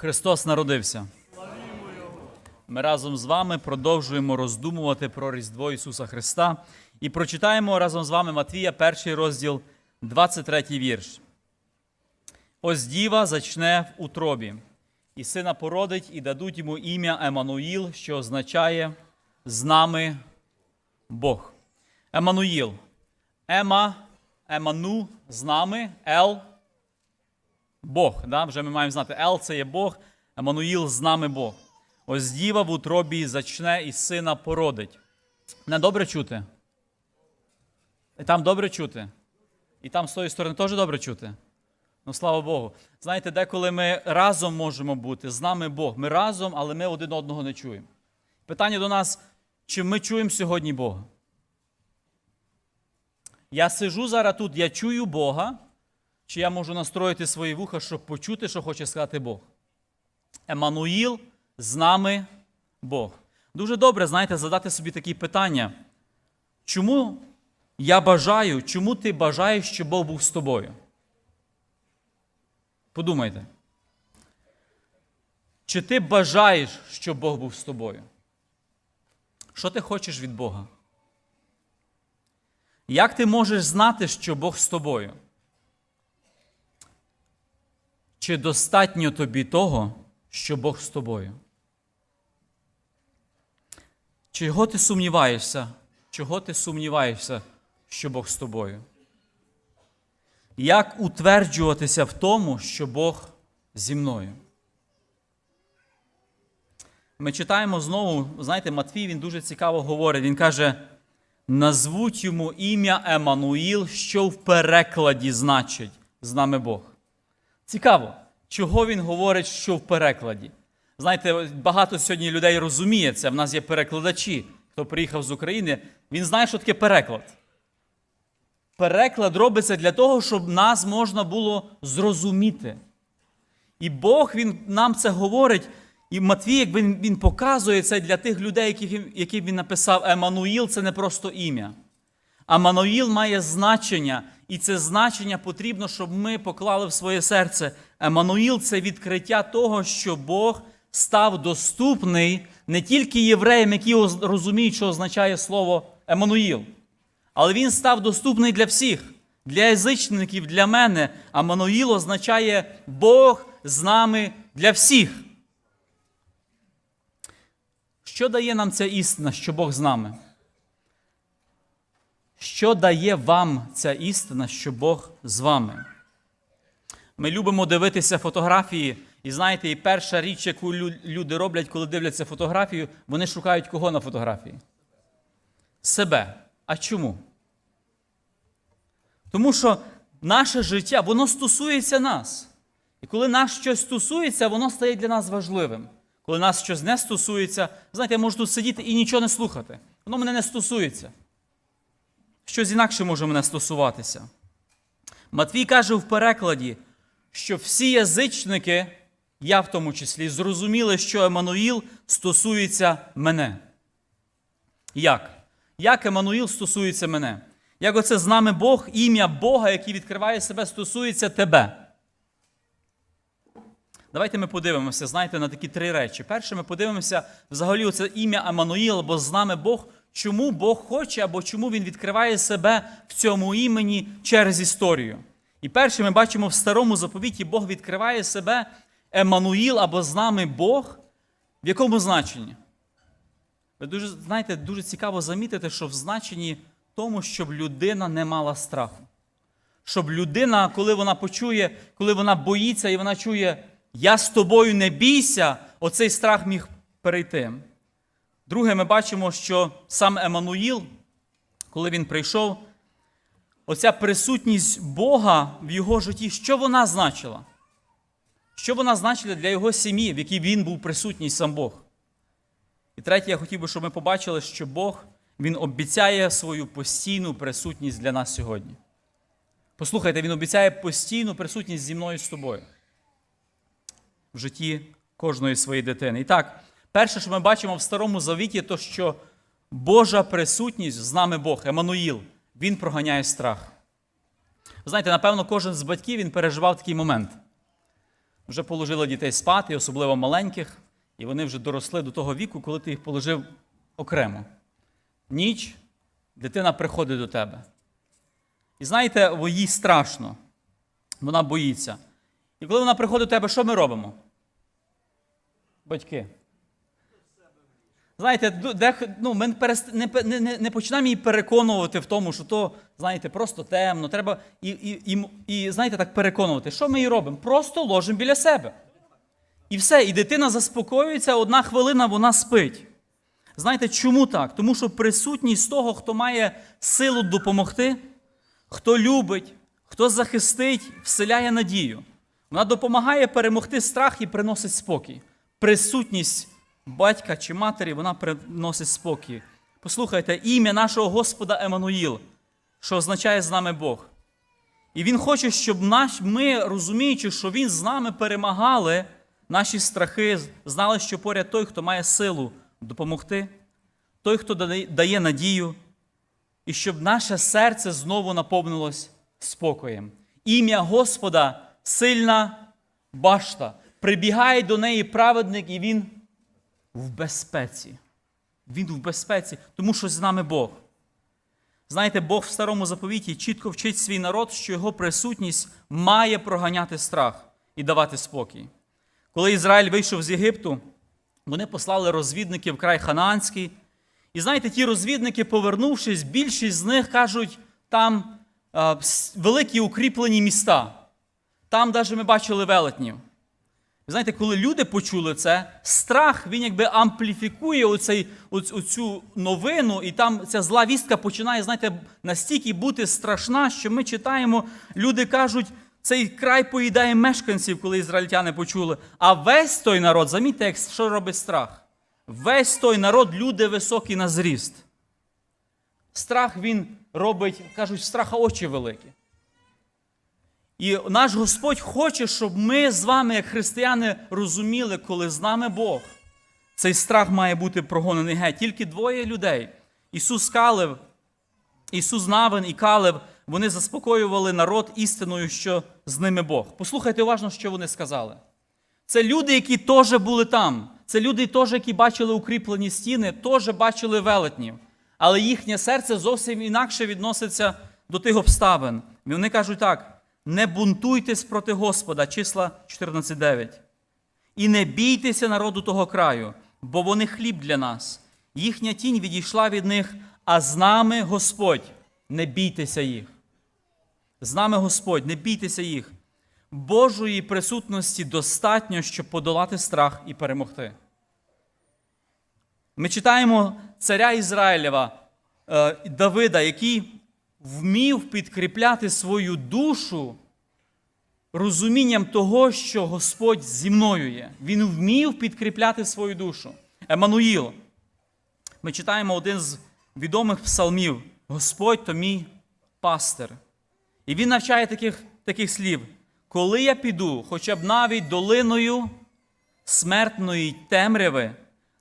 Христос народився. Ми разом з вами продовжуємо роздумувати про Різдво Ісуса Христа і прочитаємо разом з вами Матвія, перший розділ, 23 вірш. Ось діва зачне в утробі, і сина породить, і дадуть йому ім'я Еммануїл, що означає з нами Бог. Еммануїл. Ема, Еману з нами, Ел Бог. Да? Вже ми маємо знати, Ел це є Бог, Еммануїл з нами Бог. Ось діва в утробі зачне і сина породить. Не добре чути? І там добре чути? І там з тої сторони теж добре чути? Ну, слава Богу. Знаєте, деколи ми разом можемо бути, з нами Бог. Ми разом, але ми один одного не чуємо. Питання до нас, чи ми чуємо сьогодні Бога? Я сижу зараз тут, я чую Бога, чи я можу настроїти свої вуха, щоб почути, що хоче сказати Бог? Еммануїл з нами Бог. Дуже добре, знаєте, задати собі такі питання. Чому я бажаю, чому ти бажаєш, щоб Бог був з тобою? Подумайте. Чи ти бажаєш, щоб Бог був з тобою? Що ти хочеш від Бога? Як ти можеш знати, що Бог з тобою? Чи достатньо тобі того, що Бог з тобою? Чого ти сумніваєшся? Чого ти сумніваєшся, що Бог з тобою? Як утверджуватися в тому, що Бог зі мною? Ми читаємо знову, знаєте, Матвій він дуже цікаво говорить. Він каже: назвуть йому ім'я Еммануїл, що в перекладі значить з нами Бог. Цікаво, чого він говорить, що в перекладі. Знаєте, багато сьогодні людей розуміє це. В нас є перекладачі, хто приїхав з України, він знає, що таке переклад. Переклад робиться для того, щоб нас можна було зрозуміти. І Бог він нам це говорить. І Матвій, якби він, він показує це для тих людей, яких, яких він написав, Еммануїл це не просто ім'я. Амануїл має значення, і це значення потрібно, щоб ми поклали в своє серце. Еммануїл – це відкриття того, що Бог став доступний не тільки євреям, які розуміють, що означає слово Еммануїл, але він став доступний для всіх, для язичників, для мене. Амануїл означає Бог з нами для всіх. Що дає нам ця істина, що Бог з нами? Що дає вам ця істина, що Бог з вами? Ми любимо дивитися фотографії, і знаєте, і перша річ, яку люди роблять, коли дивляться фотографію, вони шукають кого на фотографії? Себе. А чому? Тому що наше життя, воно стосується нас. І коли нас щось стосується, воно стає для нас важливим. Коли нас щось не стосується, знаєте, я можу тут сидіти і нічого не слухати. Воно мене не стосується. Щось інакше може мене стосуватися. Матвій каже в перекладі, що всі язичники, я в тому числі, зрозуміли, що Еммануїл стосується мене. Як? Як Еммануїл стосується мене? Як оце з нами Бог, ім'я Бога, який відкриває себе, стосується тебе? Давайте ми подивимося, знаєте, на такі три речі. Перше, ми подивимося взагалі оце ім'я Амануїл, або з нами Бог, чому Бог хоче, або чому Він відкриває себе в цьому імені через історію. І перше, ми бачимо в старому заповіті, Бог відкриває себе Еммануїл або з нами Бог. В якому значенні? Ви дуже знаєте, дуже цікаво замітити, що в значенні тому, щоб людина не мала страху. Щоб людина, коли вона почує, коли вона боїться і вона чує, я з тобою не бійся, оцей страх міг перейти. Друге, ми бачимо, що сам Еммануїл, коли він прийшов, оця присутність Бога в його житті, що вона значила? Що вона значила для його сім'ї, в якій він був присутній сам Бог? І третє, я хотів би, щоб ми побачили, що Бог Він обіцяє свою постійну присутність для нас сьогодні. Послухайте, Він обіцяє постійну присутність зі мною з тобою в житті кожної своєї дитини. І так, перше, що ми бачимо в Старому Завіті, то що Божа присутність з нами Бог, Еммануїл, Він проганяє страх. Ви знаєте, напевно, кожен з батьків він переживав такий момент. вже положили дітей спати, особливо маленьких, і вони вже доросли до того віку, коли ти їх положив окремо. Ніч, дитина приходить до тебе. І знаєте, їй страшно. Вона боїться. І коли вона приходить до тебе, що ми робимо? Батьки. Знаєте, де, ну, ми не, не, не, не починаємо її переконувати в тому, що то, знаєте, просто темно. Треба і, і, і, і знаєте, так переконувати. Що ми її робимо? Просто ложимо біля себе. І все, і дитина заспокоюється, одна хвилина вона спить. Знаєте, чому так? Тому що присутність того, хто має силу допомогти, хто любить, хто захистить, вселяє надію. Вона допомагає перемогти страх і приносить спокій. Присутність батька чи матері вона приносить спокій. Послухайте, ім'я нашого Господа Еммануїл, що означає з нами Бог. І Він хоче, щоб ми, розуміючи, що Він з нами перемагали наші страхи, знали, що поряд той, хто має силу допомогти, той, хто дає надію, і щоб наше серце знову наповнилось спокоєм. Ім'я Господа сильна башта. Прибігає до неї праведник, і він в безпеці. Він в безпеці, тому що з нами Бог. Знаєте, Бог в старому заповіті чітко вчить свій народ, що його присутність має проганяти страх і давати спокій. Коли Ізраїль вийшов з Єгипту, вони послали розвідників в край Ханаанський. І знаєте, ті розвідники, повернувшись, більшість з них кажуть, там великі укріплені міста. Там навіть ми бачили велетнів. Ви знаєте, коли люди почули це, страх він якби ампліфікує оцей, оцю новину, і там ця зла вістка починає, знаєте, настільки бути страшна, що ми читаємо, люди кажуть, цей край поїдає мешканців, коли ізраїльтяни почули. А весь той народ, замітьте, як, що робить страх. Весь той народ, люди високі на зріст. Страх він робить, кажуть, страха очі великі. І наш Господь хоче, щоб ми з вами, як християни, розуміли, коли з нами Бог. Цей страх має бути прогонений геть. Тільки двоє людей. Ісус Калев, Ісус Навин і Калев, вони заспокоювали народ істиною, що з ними Бог. Послухайте уважно, що вони сказали. Це люди, які теж були там. Це люди, теж, які бачили укріплені стіни, теж бачили велетнів. Але їхнє серце зовсім інакше відноситься до тих обставин. І вони кажуть так: не бунтуйтесь проти Господа, числа 14.9. І не бійтеся народу того краю, бо вони хліб для нас. Їхня тінь відійшла від них, а з нами Господь. Не бійтеся їх. З нами Господь, не бійтеся їх. Божої присутності достатньо, щоб подолати страх і перемогти. Ми читаємо царя Ізраїлєва е, Давида, який вмів підкріпляти свою душу розумінням того, що Господь зі мною є. Він вмів підкріпляти свою душу. Еммануїл. Ми читаємо один з відомих псалмів: Господь то мій пастир. І він навчає таких, таких слів: коли я піду, хоча б навіть долиною смертної темряви,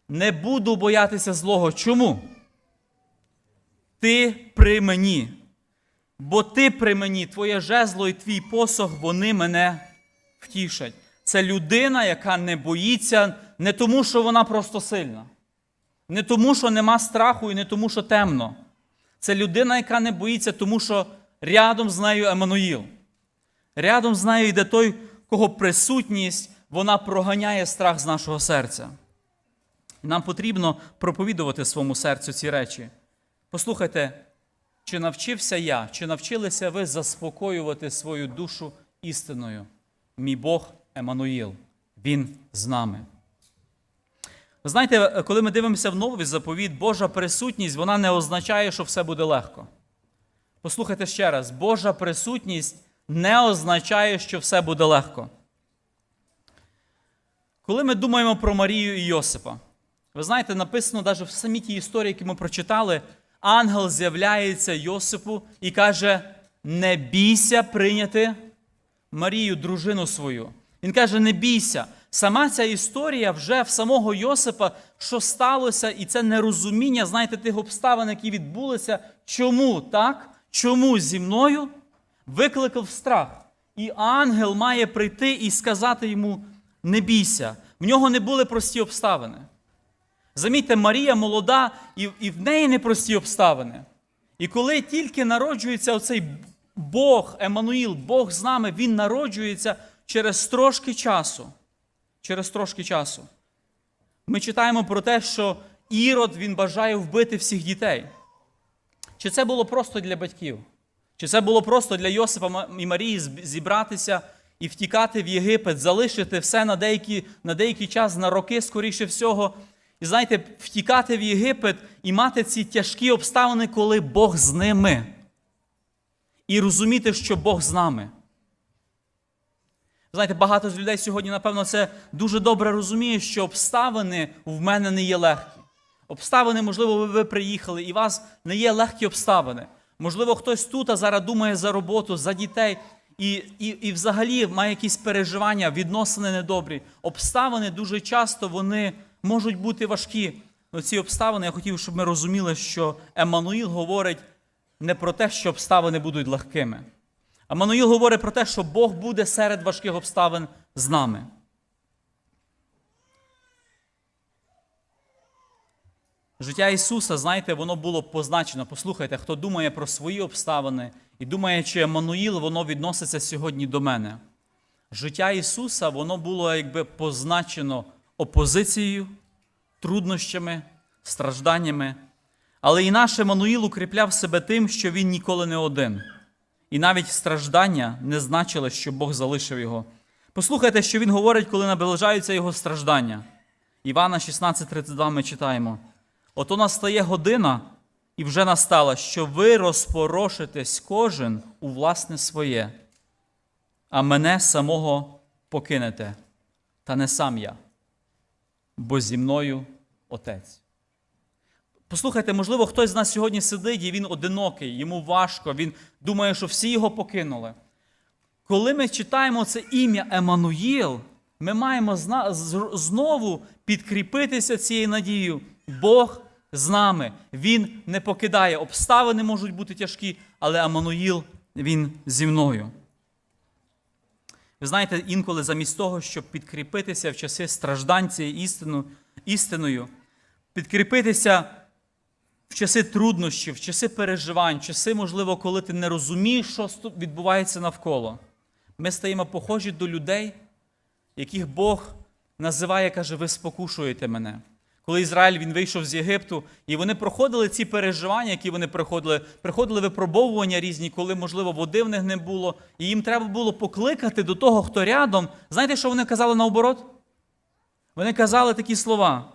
не буду боятися злого. Чому? Ти при мені. Бо ти при мені, твоє жезло і твій посох, вони мене втішать. Це людина, яка не боїться не тому, що вона просто сильна, не тому, що нема страху і не тому, що темно. Це людина, яка не боїться, тому що рядом з нею Еммануїл. Рядом з нею йде той, кого присутність вона проганяє страх з нашого серця. Нам потрібно проповідувати своєму серцю ці речі. Послухайте, чи навчився я, чи навчилися ви заспокоювати свою душу істиною? Мій Бог Еммануїл, Він з нами. Ви знаєте, коли ми дивимося в новий заповіт, Божа присутність вона не означає, що все буде легко. Послухайте ще раз: Божа присутність не означає, що все буде легко. Коли ми думаємо про Марію і Йосипа, ви знаєте, написано навіть в самій тій історії, яку ми прочитали, ангел з'являється Йосипу і каже: не бійся прийняти Марію, дружину свою. Він каже: не бійся. Сама ця історія вже в самого Йосипа, що сталося, і це нерозуміння, знаєте, тих обставин, які відбулися. Чому так? Чому зі мною викликав страх? І ангел має прийти і сказати йому: не бійся. В нього не були прості обставини. Замітьте, Марія молода, і, і в неї непрості обставини. І коли тільки народжується оцей Бог, Еммануїл, Бог з нами, він народжується через трошки часу. Через трошки часу. Ми читаємо про те, що Ірод він бажає вбити всіх дітей. Чи це було просто для батьків? Чи це було просто для Йосипа і Марії зібратися і втікати в Єгипет, залишити все на деякий, на деякий час, на роки, скоріше всього, і знаєте, втікати в Єгипет і мати ці тяжкі обставини, коли Бог з ними. І розуміти, що Бог з нами. Знаєте, багато з людей сьогодні, напевно, це дуже добре розуміє, що обставини в мене не є легкі. Обставини, можливо, ви, приїхали, і у вас не є легкі обставини. Можливо, хтось тут а зараз думає за роботу, за дітей, і, і, і взагалі має якісь переживання, відносини недобрі. Обставини дуже часто вони можуть бути важкі. Ці обставини я хотів, щоб ми розуміли, що Еммануїл говорить не про те, що обставини будуть легкими. Еммануїл говорить про те, що Бог буде серед важких обставин з нами. Життя Ісуса, знаєте, воно було позначено. Послухайте, хто думає про свої обставини і думає, чи Еммануїл, воно відноситься сьогодні до мене. Життя Ісуса, воно було якби позначено опозицією, труднощами, стражданнями. Але і наш Еммануїл укріпляв себе тим, що він ніколи не один. І навіть страждання не значили, що Бог залишив його. Послухайте, що він говорить, коли наближаються його страждання. Івана 16:32 ми читаємо. Ото настає година, і вже настала, що ви розпорошитесь кожен у власне своє, а мене самого покинете, та не сам я, бо зі мною Отець. Послухайте, можливо, хтось з нас сьогодні сидить і він одинокий, йому важко, він думає, що всі його покинули. Коли ми читаємо це ім'я Еммануїл, ми маємо знову підкріпитися цією надією. Бог з нами, Він не покидає. Обставини можуть бути тяжкі, але Амануїл, він зі мною. Ви знаєте, інколи замість того, щоб підкріпитися в часи страждань цією істиною, підкріпитися в часи труднощів, в часи переживань, в часи, можливо, коли ти не розумієш, що відбувається навколо. Ми стаємо похожі до людей, яких Бог називає, каже, ви спокушуєте мене. Коли Ізраїль він вийшов з Єгипту, і вони проходили ці переживання, які вони проходили, приходили випробовування різні, коли, можливо, води в них не було, і їм треба було покликати до того, хто рядом. Знаєте, що вони казали наоборот? Вони казали такі слова.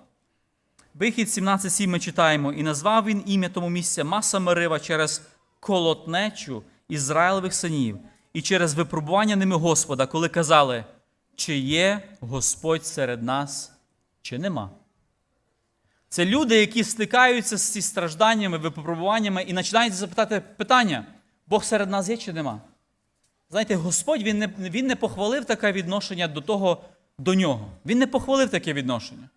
Вихід 17.7 ми читаємо, і назвав він ім'я тому місця Маса Мерива через колотнечу Ізраїлевих синів і через випробування ними Господа, коли казали, чи є Господь серед нас, чи нема. Це люди, які стикаються з ці стражданнями, випробуваннями і починають запитати питання: Бог серед нас є чи нема? Знаєте, Господь він не він не похвалив таке відношення до того, до нього. Він не похвалив таке відношення.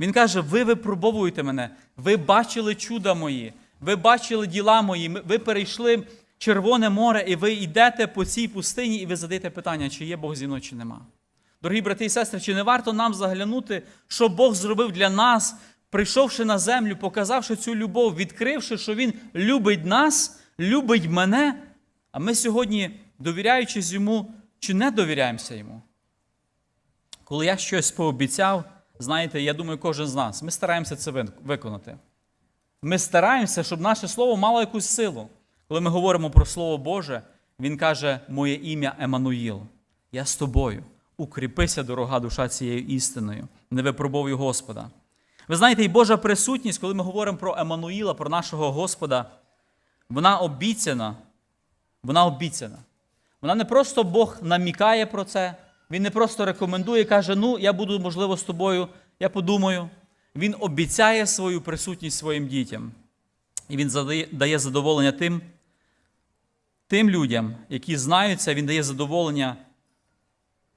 Він каже: ви випробовуєте мене, ви бачили чуда мої, ви бачили діла мої, ви перейшли Червоне море, і ви йдете по цій пустині, і ви задаєте питання, чи є Бог зі мною, чи нема. Дорогі брати і сестри, чи не варто нам заглянути, що Бог зробив для нас, прийшовши на землю, показавши цю любов, відкривши, що Він любить нас, любить мене, а ми сьогодні, довіряючись йому, чи не довіряємося йому? Коли я щось пообіцяв, знаєте, я думаю, кожен з нас, ми стараємося це виконати. Ми стараємося, щоб наше слово мало якусь силу. Коли ми говоримо про Слово Боже, Він каже, моє ім'я Еммануїл. Я з тобою. Укріпися, дорога душа, цією істиною, не випробовуй Господа. Ви знаєте, і Божа присутність, коли ми говоримо про Еммануїла, про нашого Господа, вона обіцяна. Вона обіцяна. Вона не просто Бог намікає про це, Він не просто рекомендує, каже, ну, я буду, можливо, з тобою, я подумаю. Він обіцяє свою присутність своїм дітям. І він дає задоволення тим, тим людям, які знаються, він дає задоволення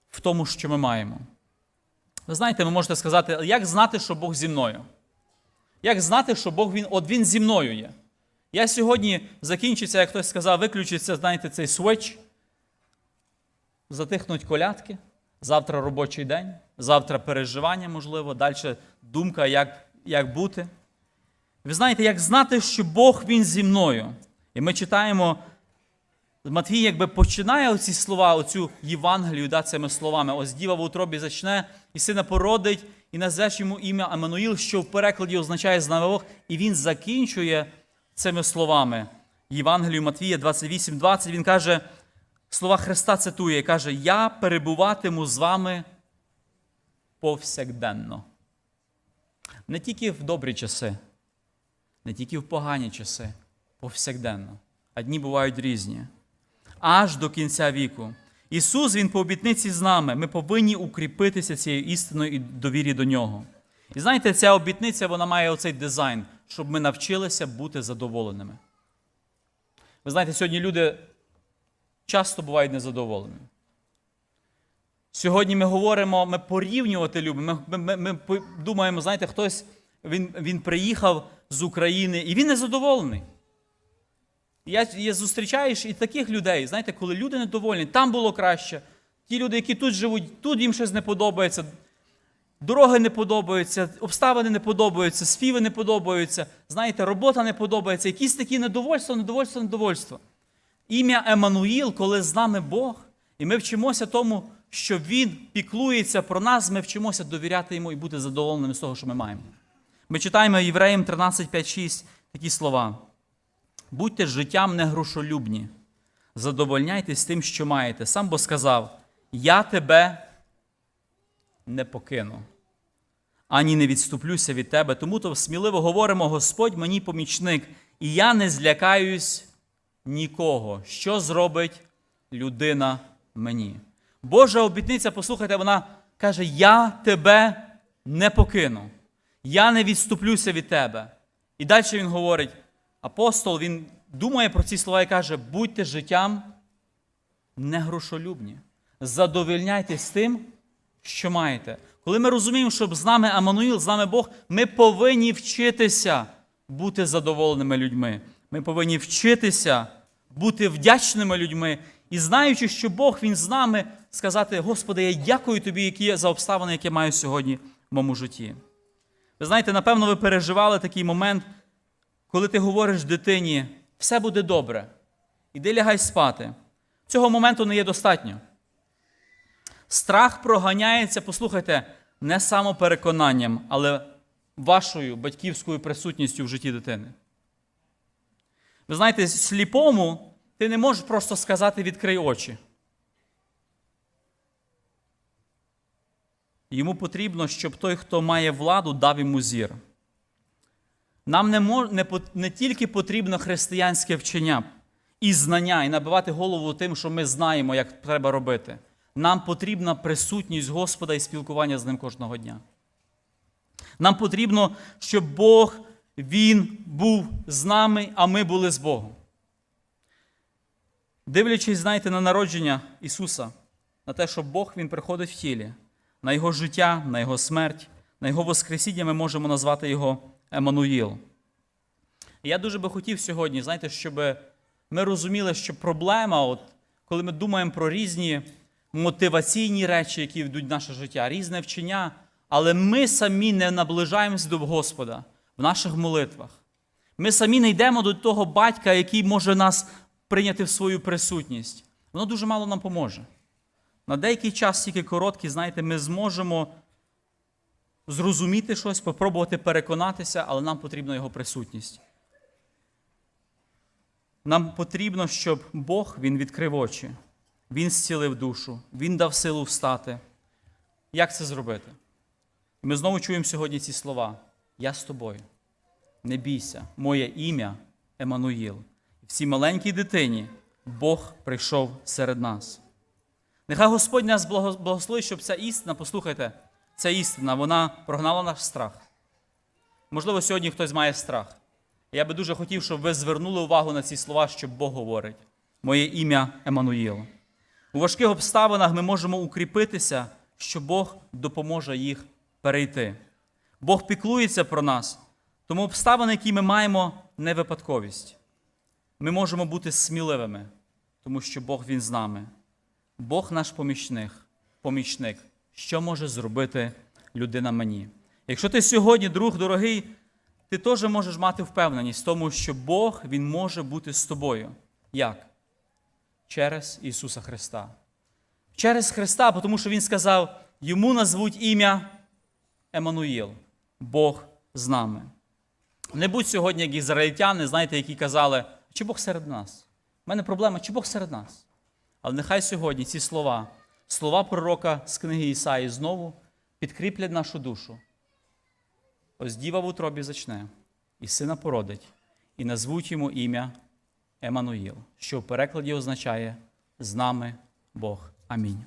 в тому, що ми маємо. Ви знаєте, ви можете сказати, як знати, що Бог зі мною? Як знати, що Бог він, от Він зі мною є? Я сьогодні закінчиться, як хтось сказав, виключиться, знаєте, цей свич. затихнуть колядки, завтра робочий день, завтра переживання, можливо, далі думка, як, як бути. Ви знаєте, як знати, що Бог Він зі мною. І ми читаємо, Матвій якби починає оці слова, оцю Євангелію да, цими словами. Ось діва в утробі зачне, і сина породить, і назвеш йому ім'я Амануїл, що в перекладі означає Бог, і він закінчує цими словами. Євангелію Матвія 28.20, він каже, слова Христа цитує, каже: Я перебуватиму з вами повсякденно. Не тільки в добрі часи, не тільки в погані часи, повсякденно. А дні бувають різні. Аж до кінця віку. Ісус, Він по обітниці з нами. Ми повинні укріпитися цією істиною і довірі до Нього. І знаєте, ця обітниця вона має оцей дизайн, щоб ми навчилися бути задоволеними. Ви знаєте, сьогодні люди часто бувають незадоволеними. Сьогодні ми говоримо, ми порівнювати любимо. Ми, ми, ми, ми думаємо, знаєте, хтось він, він приїхав з України і він незадоволений. Я, я зустрічаєш і таких людей, знаєте, коли люди недовольні, там було краще. Ті люди, які тут живуть, тут їм щось не подобається, дороги не подобаються, обставини не подобаються, співи не подобаються, знаєте, робота не подобається, якісь такі недовольства, недовольство, недовольство. Ім'я Еммануїл, коли з нами Бог, і ми вчимося тому, що Він піклується про нас, ми вчимося довіряти йому і бути задоволеними з того, що ми маємо. Ми читаємо Євреям 13, 5, 6 такі слова. Будьте життям не грошолюбні, задовольняйтесь тим, що маєте. Сам бо сказав: Я тебе не покину, ані не відступлюся від тебе. Тому то сміливо говоримо: Господь мені помічник, і я не злякаюсь нікого. Що зробить людина мені? Божа обітниця, послухайте, вона каже: Я тебе не покину, я не відступлюся від тебе. І далі він говорить. Апостол він думає про ці слова і каже: будьте життям не грошолюбні. Задовольняйтесь тим, що маєте. Коли ми розуміємо, що з нами Амануїл, з нами Бог, ми повинні вчитися бути задоволеними людьми. Ми повинні вчитися бути вдячними людьми і знаючи, що Бог Він з нами, сказати: Господи, я дякую тобі, які за обставини, які маю сьогодні в моєму житті. Ви знаєте, напевно, ви переживали такий момент коли ти говориш дитині, все буде добре, іди лягай спати. Цього моменту не є достатньо. Страх проганяється, послухайте, не самопереконанням, але вашою батьківською присутністю в житті дитини. Ви знаєте, сліпому ти не можеш просто сказати відкрий очі. Йому потрібно, щоб той, хто має владу, дав йому зір. Нам не, мож, не, не тільки потрібно християнське вчення і знання, і набивати голову тим, що ми знаємо, як треба робити. Нам потрібна присутність Господа і спілкування з ним кожного дня. Нам потрібно, щоб Бог Він був з нами, а ми були з Богом. Дивлячись, знаєте, на народження Ісуса, на те, що Бог Він приходить в тілі, на Його життя, на Його смерть, на Його Воскресіння ми можемо назвати Його Еммануїл. Я дуже би хотів сьогодні, знаєте, щоб ми розуміли, що проблема, от, коли ми думаємо про різні мотиваційні речі, які йдуть в наше життя, різне вчення, але ми самі не наближаємося до Господа в наших молитвах. Ми самі не йдемо до того батька, який може нас прийняти в свою присутність. Воно дуже мало нам поможе. На деякий час, тільки короткий, знаєте, ми зможемо зрозуміти щось, спробувати переконатися, але нам потрібна його присутність. Нам потрібно, щоб Бог Він відкрив очі, Він зцілив душу, Він дав силу встати. Як це зробити? І ми знову чуємо сьогодні ці слова: Я з тобою. Не бійся, моє ім'я Еммануїл. В цій маленькій дитині Бог прийшов серед нас. Нехай Господь нас благословить, щоб ця істина, послухайте, ця істина, вона прогнала наш страх. Можливо, сьогодні хтось має страх. Я би дуже хотів, щоб ви звернули увагу на ці слова, що Бог говорить. Моє ім'я Еммануїл. У важких обставинах ми можемо укріпитися, що Бог допоможе їх перейти. Бог піклується про нас, тому обставини, які ми маємо, не випадковість. Ми можемо бути сміливими, тому що Бог Він з нами. Бог наш помічник, помічник. Що може зробити людина мені? Якщо ти сьогодні, друг дорогий, ти теж можеш мати впевненість в тому, що Бог Він може бути з тобою. Як? Через Ісуса Христа. Через Христа, тому що Він сказав, йому назвуть ім'я Еммануїл, Бог з нами. Не будь сьогодні, як ізраїльтяни, знаєте, які казали, чи Бог серед нас? У мене проблема, чи Бог серед нас? Але нехай сьогодні ці слова, слова пророка з книги Ісаї знову підкріплять нашу душу. Ось діва в утробі зачне, і сина породить, і назвуть йому ім'я Емануїл, що в перекладі означає з нами Бог. Амінь.